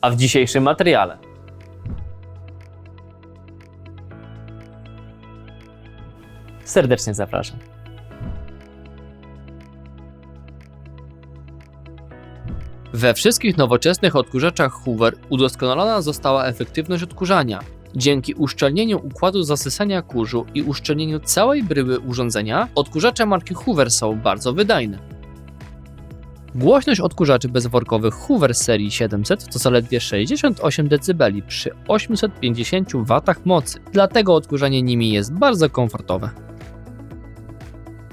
A w dzisiejszym materiale serdecznie zapraszam. We wszystkich nowoczesnych odkurzaczach Hoover udoskonalona została efektywność odkurzania. Dzięki uszczelnieniu układu zasysania kurzu i uszczelnieniu całej bryły urządzenia, odkurzacze marki Hoover są bardzo wydajne. Głośność odkurzaczy bezworkowych Hoover serii 700 to zaledwie 68 dB przy 850 W mocy, dlatego odkurzanie nimi jest bardzo komfortowe.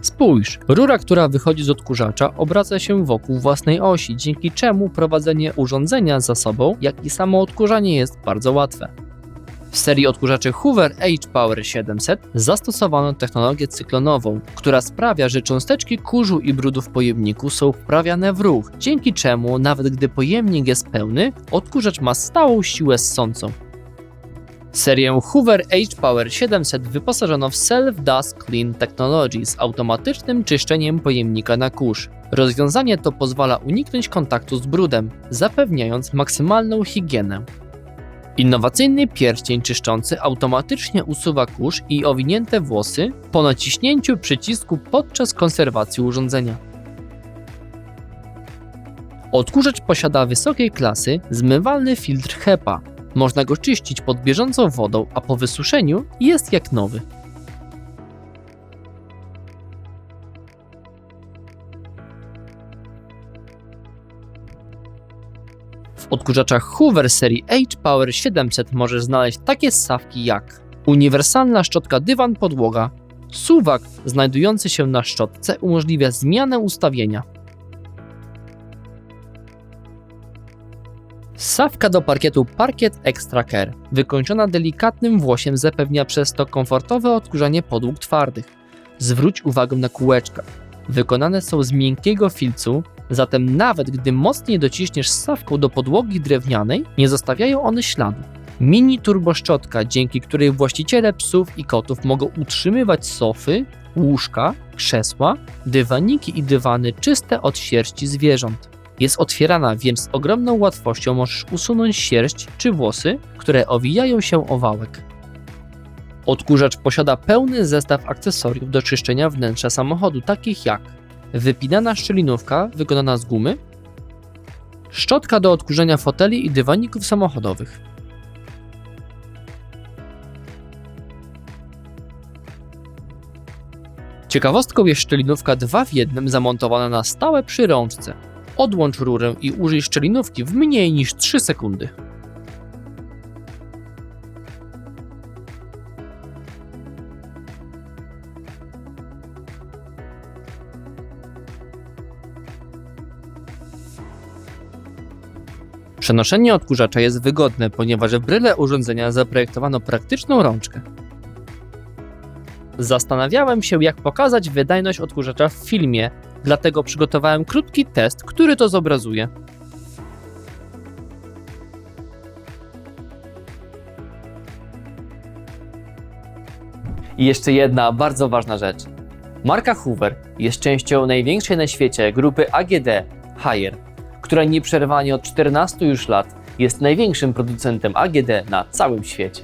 Spójrz, rura, która wychodzi z odkurzacza, obraca się wokół własnej osi, dzięki czemu prowadzenie urządzenia za sobą, jak i samo odkurzanie jest bardzo łatwe. W serii odkurzaczy Hoover H-Power 700 zastosowano technologię cyklonową, która sprawia, że cząsteczki kurzu i brudu w pojemniku są wprawiane w ruch, dzięki czemu nawet gdy pojemnik jest pełny, odkurzacz ma stałą siłę ssącą. Serię Hoover H-Power 700 wyposażono w Self Dust Clean Technology z automatycznym czyszczeniem pojemnika na kurz. Rozwiązanie to pozwala uniknąć kontaktu z brudem, zapewniając maksymalną higienę. Innowacyjny pierścień czyszczący automatycznie usuwa kurz i owinięte włosy po naciśnięciu przycisku podczas konserwacji urządzenia. Odkurzacz posiada wysokiej klasy zmywalny filtr HEPA. Można go czyścić pod bieżącą wodą, a po wysuszeniu jest jak nowy. W odkurzaczach Hoover serii H-Power 700 możesz znaleźć takie ssawki jak uniwersalna szczotka dywan podłoga, suwak znajdujący się na szczotce umożliwia zmianę ustawienia, Ssawka do parkietu Parkiet Extra Care, wykończona delikatnym włosiem, zapewnia przez to komfortowe odkurzanie podłóg twardych. Zwróć uwagę na kółeczka. Wykonane są z miękkiego filcu, zatem nawet gdy mocniej dociśniesz ssawką do podłogi drewnianej, nie zostawiają one śladu. Mini turboszczotka, dzięki której właściciele psów i kotów mogą utrzymywać sofy, łóżka, krzesła, dywaniki i dywany czyste od sierści zwierząt. Jest otwierana, więc z ogromną łatwością możesz usunąć sierść czy włosy, które owijają się o wałek. Odkurzacz posiada pełny zestaw akcesoriów do czyszczenia wnętrza samochodu, takich jak wypinana szczelinówka wykonana z gumy, szczotka do odkurzenia foteli i dywaników samochodowych, Ciekawostką jest szczelinówka 2 w 1 zamontowana na stałe przy rączce. Odłącz rurę i użyj szczelinówki w mniej niż 3 sekundy. Przenoszenie odkurzacza jest wygodne, ponieważ w bryle urządzenia zaprojektowano praktyczną rączkę. Zastanawiałem się, jak pokazać wydajność odkurzacza w filmie, dlatego przygotowałem krótki test, który to zobrazuje. I jeszcze jedna bardzo ważna rzecz. Marka Hoover jest częścią największej na świecie grupy AGD Haier, która nieprzerwanie od 14 już lat jest największym producentem AGD na całym świecie.